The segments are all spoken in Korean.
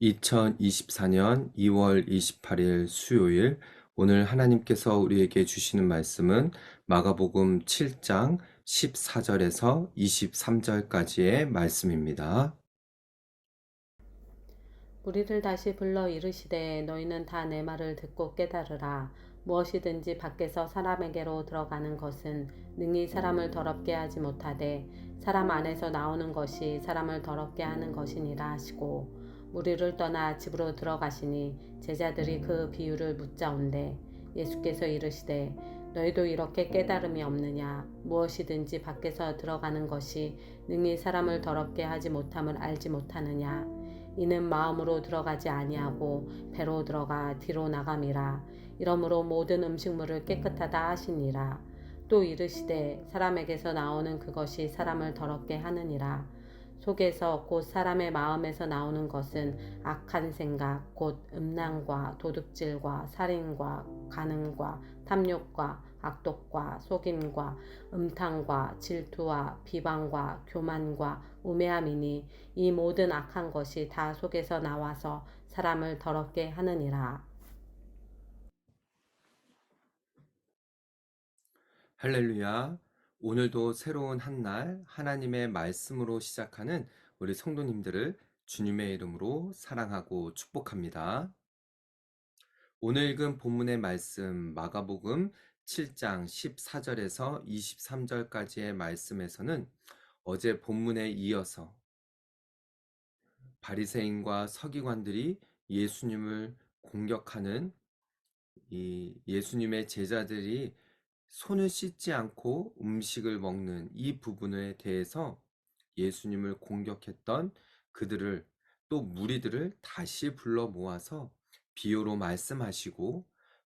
(2024년 2월 28일) 수요일 오늘 하나님께서 우리에게 주시는 말씀은 마가복음 7장 14절에서 23절까지의 말씀입니다. 무리를 다시 불러 이르시되 너희는 다 내 말을 듣고 깨달으라. 무엇이든지 밖에서 사람에게로 들어가는 것은 능히 사람을 더럽게 하지 못하되 사람 안에서 나오는 것이 사람을 더럽게 하는 것이니라 하시고 무리를 떠나 집으로 들어가시니 제자들이 그 비유를 묻자온대. 예수께서 이르시되 너희도 이렇게 깨달음이 없느냐? 무엇이든지 밖에서 들어가는 것이 능히 사람을 더럽게 하지 못함을 알지 못하느냐 이는 마음으로 들어가지 아니하고 배로 들어가 뒤로 나감이라. 이러므로 모든 음식물을 깨끗하다 하시니라. 또 이르시되 사람에게서 나오는 그것이 사람을 더럽게 하느니라. 속에서 곧 사람의 마음에서 나오는 것은 악한 생각 곧 음란과 도둑질과 살인과 간음과 탐욕과 악독과 속임과 음탕과 질투와 비방과 교만과 우매함이니 이 모든 악한 것이 다 속에서 나와서 사람을 더럽게 하느니라. 할렐루야. 오늘도 새로운 한 날 하나님의 말씀으로 시작하는 우리 성도님들을 주님의 이름으로 사랑하고 축복합니다. 오늘 읽은 본문의 말씀 마가복음 7장 14절에서 23절까지의 말씀에서는 어제 본문에 이어서 바리새인과 서기관들이 예수님을 공격하는 이 예수님의 제자들이 손을 씻지 않고 음식을 먹는 이 부분에 대해서 예수님을 공격했던 그들을 또 무리들을 다시 불러 모아서 비유로 말씀하시고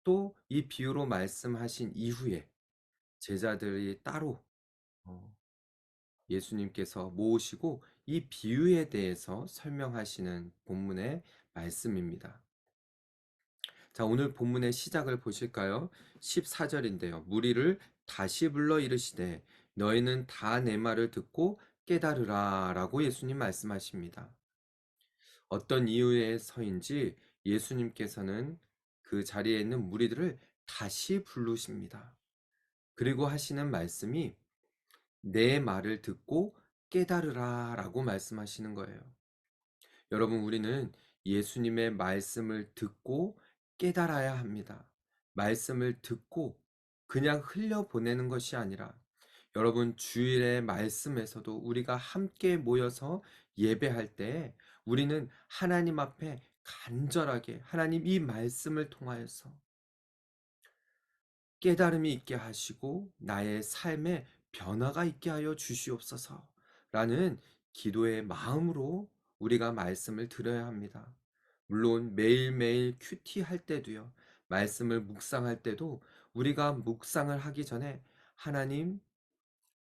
또 이 비유로 말씀하신 이후에 제자들이 따로 어, 예수님께서 모으시고 이 비유에 대해서 설명하시는 본문의 말씀입니다. 자, 오늘 본문의 시작을 보실까요? 14절인데요. 무리를 다시 불러 이르시되 너희는 다 내 말을 듣고 깨달으라 라고 예수님 말씀하십니다. 어떤 이유에서인지 예수님께서는 그 자리에 있는 무리들을 다시 부르십니다. 그리고 하시는 말씀이 내 말을 듣고 깨달으라 라고 말씀하시는 거예요. 여러분, 우리는 예수님의 말씀을 듣고 깨달아야 합니다. 말씀을 듣고 그냥 흘려보내는 것이 아니라 여러분 주일의 말씀에서도 우리가 함께 모여서 예배할 때 우리는 하나님 앞에 간절하게 하나님 이 말씀을 통하여서 깨달음이 있게 하시고 나의 삶에 변화가 있게 하여 주시옵소서 라는 기도의 마음으로 우리가 말씀을 들어야 합니다. 물론 매일매일 큐티 할 때도요. 말씀을 묵상할 때도 우리가 묵상을 하기 전에 하나님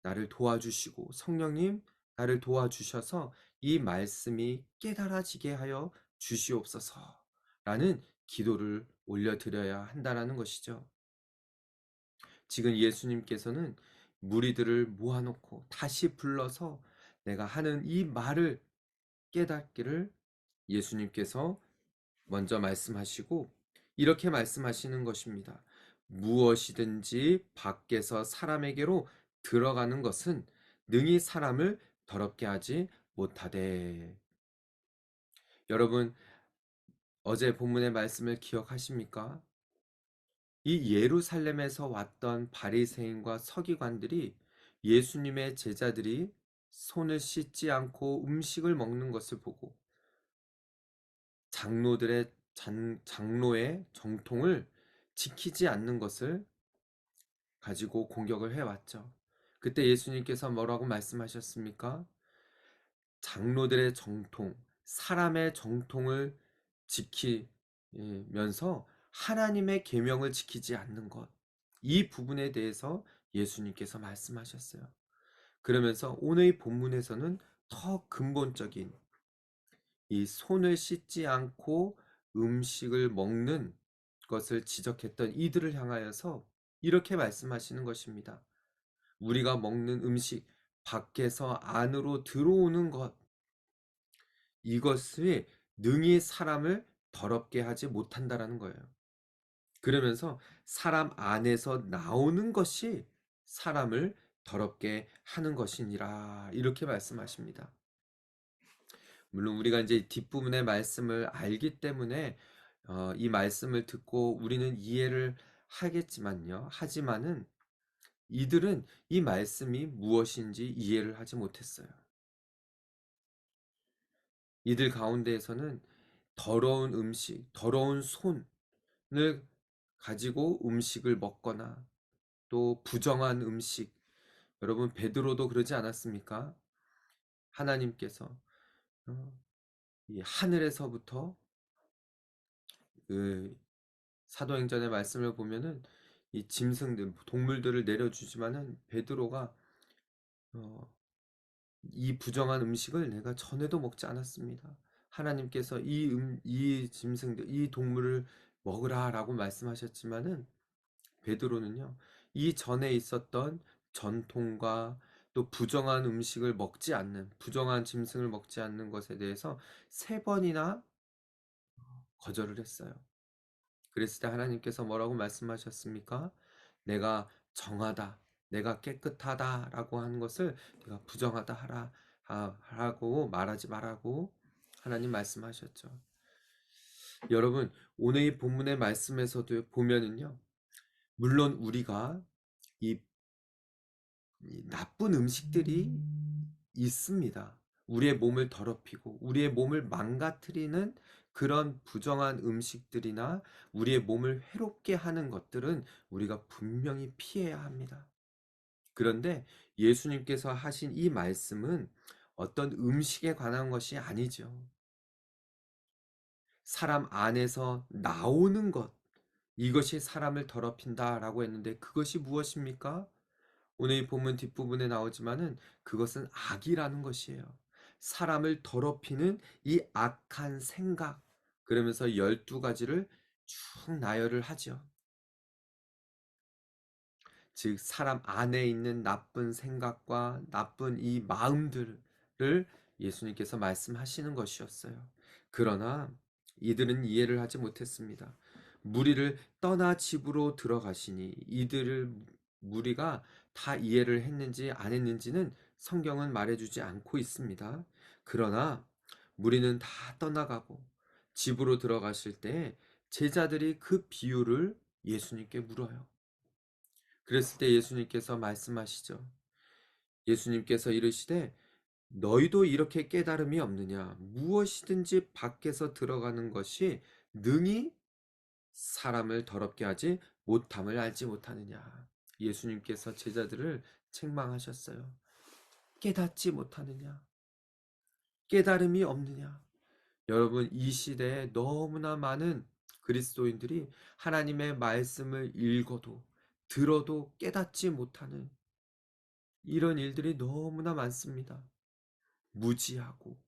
나를 도와주시고 성령님 나를 도와주셔서 이 말씀이 깨달아지게 하여 주시옵소서 라는 기도를 올려드려야 한다라는 것이죠. 지금 예수님께서는 무리들을 모아놓고 다시 불러서 내가 하는 이 말을 깨닫기를 예수님께서 먼저 말씀하시고 이렇게 말씀하시는 것입니다. 무엇이든지 밖에서 사람에게로 들어가는 것은 능히 사람을 더럽게 하지 못하되. 여러분, 어제 본문의 말씀을 기억하십니까? 이 예루살렘에서 왔던 바리새인과 서기관들이 예수님의 제자들이 손을 씻지 않고 음식을 먹는 것을 보고 장로들의 장, 장로의 정통을 지키지 않는 것을 가지고 공격을 해왔죠. 그때 예수님께서 뭐라고 말씀하셨습니까? 장로들의 정통, 사람의 정통을 지키면서 하나님의 계명을 지키지 않는 것. 이 부분에 대해서 예수님께서 말씀하셨어요. 그러면서 오늘 본문에서는 더 근본적인 이 손을 씻지 않고 음식을 먹는 것을 지적했던 이들을 향하여서 이렇게 말씀하시는 것입니다. 우리가 먹는 음식 밖에서 안으로 들어오는 것 이것이 능히 사람을 더럽게 하지 못한다라는 거예요. 그러면서 사람 안에서 나오는 것이 사람을 더럽게 하는 것이니라 이렇게 말씀하십니다. 물론 우리가 이제 뒷부분의 말씀을 알기 때문에 어, 이 말씀을 듣고 우리는 이해를 하겠지만요. 하지만은 이들은 이 말씀이 무엇인지 이해를 하지 못했어요. 이들 가운데에서는 더러운 음식, 더러운 손을 가지고 음식을 먹거나 또 부정한 음식, 여러분 베드로도 그러지 않았습니까? 하나님께서 어, 이 하늘에서부터 그 사도행전의 말씀을 보면은 이 짐승들, 동물들을 내려주지만은 베드로가 어, 이 부정한 음식을 내가 전에도 먹지 않았습니다. 하나님께서 이 음, 이 짐승들, 이 동물을 먹으라라고 말씀하셨지만은 베드로는요, 이 전에 있었던 전통과 또 부정한 음식을 먹지 않는, 부정한 짐승을 먹지 않는 것에 대해서 세 번이나 거절을 했어요. 그랬을 때 하나님께서 뭐라고 말씀하셨습니까? 내가 정하다, 내가 깨끗하다라고 하는 것을 내가 부정하다 하라 하라고 말하지 말라고 하나님 말씀하셨죠. 여러분 오늘 이 본문의 말씀에서도 보면은요, 물론 우리가 이, 이 나쁜 음식들이 있습니다. 우리의 몸을 더럽히고 우리의 몸을 망가뜨리는 그런 부정한 음식들이나 우리의 몸을 해롭게 하는 것들은 우리가 분명히 피해야 합니다. 그런데 예수님께서 하신 이 말씀은 어떤 음식에 관한 것이 아니죠. 사람 안에서 나오는 것, 이것이 사람을 더럽힌다 라고 했는데 그것이 무엇입니까? 오늘 이 본문 뒷부분에 나오지만은 그것은 악이라는 것이에요. 사람을 더럽히는 이 악한 생각. 그러면서 열두 가지를 쭉 나열을 하죠. 즉, 사람 안에 있는 나쁜 생각과 나쁜 이 마음들을 예수님께서 말씀하시는 것이었어요. 그러나 이들은 이해를 하지 못했습니다. 무리를 떠나 집으로 들어가시니 이들을 무리가 다 이해를 했는지 안 했는지는 성경은 말해주지 않고 있습니다. 그러나 무리는 다 떠나가고 집으로 들어가실 때 제자들이 그 비유를 예수님께 물어요. 그랬을 때 예수님께서 말씀하시죠. 예수님께서 이르시되 너희도 이렇게 깨달음이 없느냐? 무엇이든지 밖에서 들어가는 것이 능히 사람을 더럽게 하지 못함을 알지 못하느냐? 예수님께서 제자들을 책망하셨어요. 깨닫지 못하느냐? 깨달음이 없느냐? 여러분, 이 시대에 너무나 많은 그리스도인들이 하나님의 말씀을 읽어도 들어도 깨닫지 못하는 이런 일들이 너무나 많습니다. 무지하고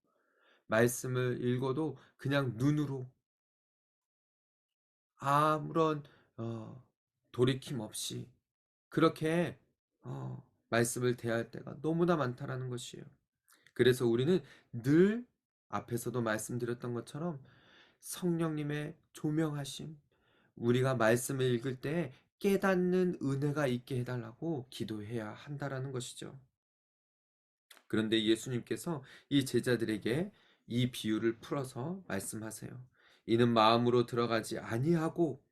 말씀을 읽어도 그냥 눈으로 아무런 어, 돌이킴 없이 그렇게 어, 말씀을 대할 때가 너무나 많다라는 것이에요. 그래서 우리는 늘 앞에서도 말씀드렸던 것처럼 성령님의 조명하심, 우리가 말씀을 읽을 때 깨닫는 은혜가 있게 해달라고 기도해야 한다라는 것이죠. 그런데 예수님께서 이 제자들에게 이 비유를 풀어서 말씀하세요. 이는 마음으로 들어가지 아니하고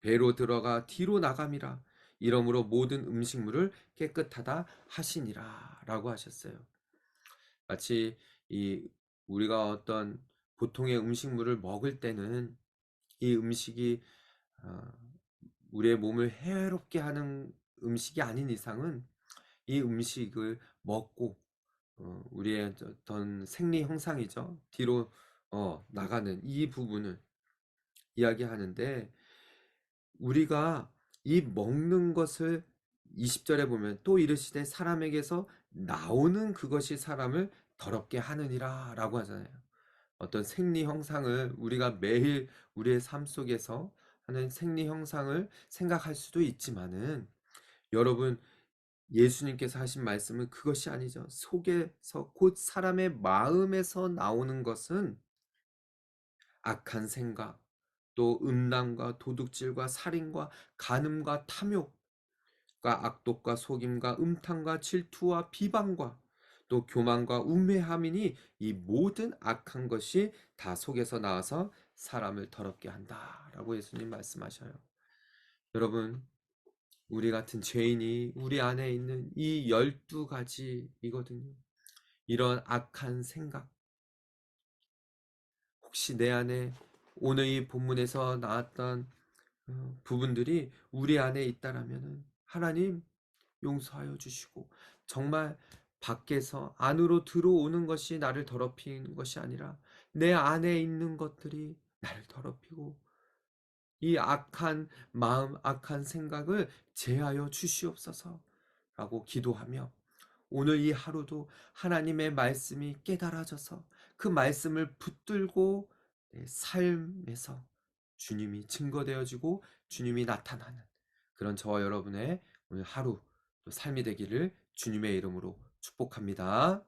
배로 들어가 뒤로 나감이라. 이러므로 모든 음식물을 깨끗하다 하시니라라고 하셨어요. 마치 이 우리가 어떤 보통의 음식물을 먹을 때는 이 음식이 어, 우리의 몸을 해롭게 하는 음식이 아닌 이상은 이 음식을 먹고 어, 우리의 어떤 생리 형상이죠. 뒤로 어, 나가는 이 부분을 이야기하는데 우리가 이 먹는 것을 20절에 보면 또 이르시되 사람에게서 나오는 그것이 사람을 더럽게 하느니라 라고 하잖아요. 어떤 생리 형상을 우리가 매일 우리의 삶 속에서 하는 생리 형상을 생각할 수도 있지만은 여러분 예수님께서 하신 말씀은 그것이 아니죠. 속에서 곧 사람의 마음에서 나오는 것은 악한 생각, 또 음란과 도둑질과 살인과 간음과 탐욕과 악독과 속임과 음탕과 질투와 비방과 또 교만과 우매함이니 이 모든 악한 것이 다 속에서 나와서 사람을 더럽게 한다라고 예수님 말씀하셔요. 여러분 우리 같은 죄인이 우리 안에 있는 이 열두 가지이거든요. 이런 악한 생각 혹시 내 안에 오늘 이 본문에서 나왔던 어, 부분들이 우리 안에 있다라면은 하나님 용서하여 주시고 정말 밖에서 안으로 들어오는 것이 나를 더럽히는 것이 아니라 내 안에 있는 것들이 나를 더럽히고 이 악한 마음, 악한 생각을 제하여 주시옵소서 라고 기도하며 오늘 이 하루도 하나님의 말씀이 깨달아져서 그 말씀을 붙들고 내 삶에서 주님이 증거되어지고 주님이 나타나는 그런 저와 여러분의 오늘 하루 또 삶이 되기를 주님의 이름으로 축복합니다.